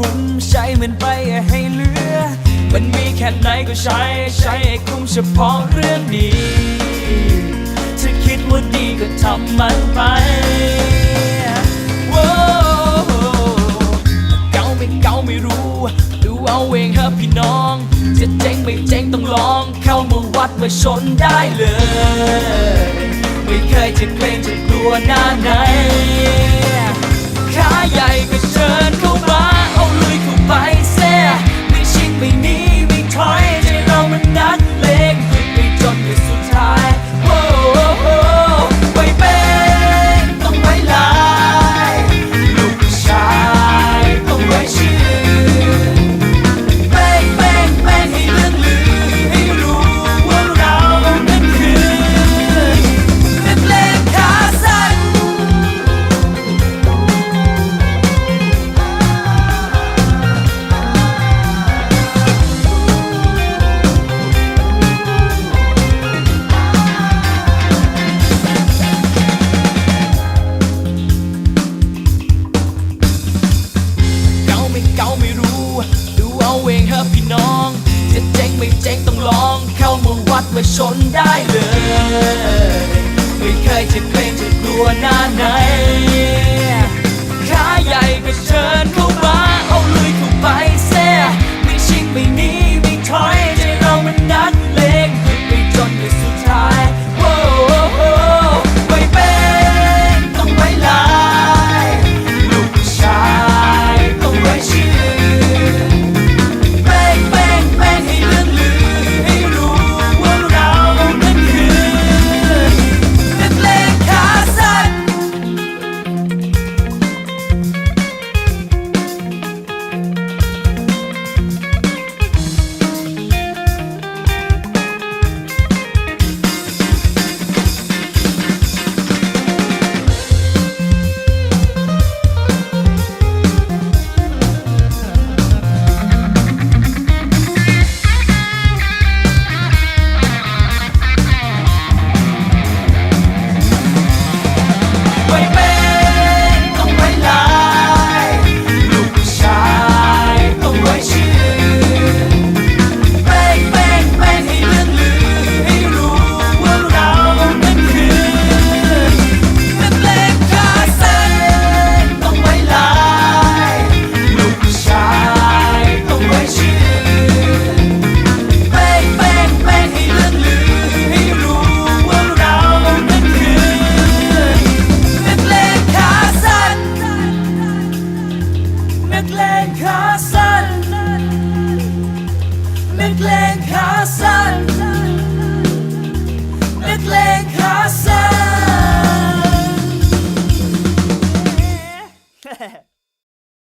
คุ้มใช้มันไปให้เหลือ มันมีแค่ไหนก็ใช้ใช้ให้คุ้มเฉพาะเรื่องดีถ้าคิดว่าดีก็ทำมันไปเก่าไม่เก่าไม่รู้ ดูเอาเองฮะพี่น้อง จะเจ๊งไม่เจ๊งต้องลอง เข้ามาวัดมาชนได้เลย ไม่เคยจะเกรงจะกลัวหน้าไหนขาใหญ่ก็ ไม่ชนได้เลย mit Lenker mit Lenker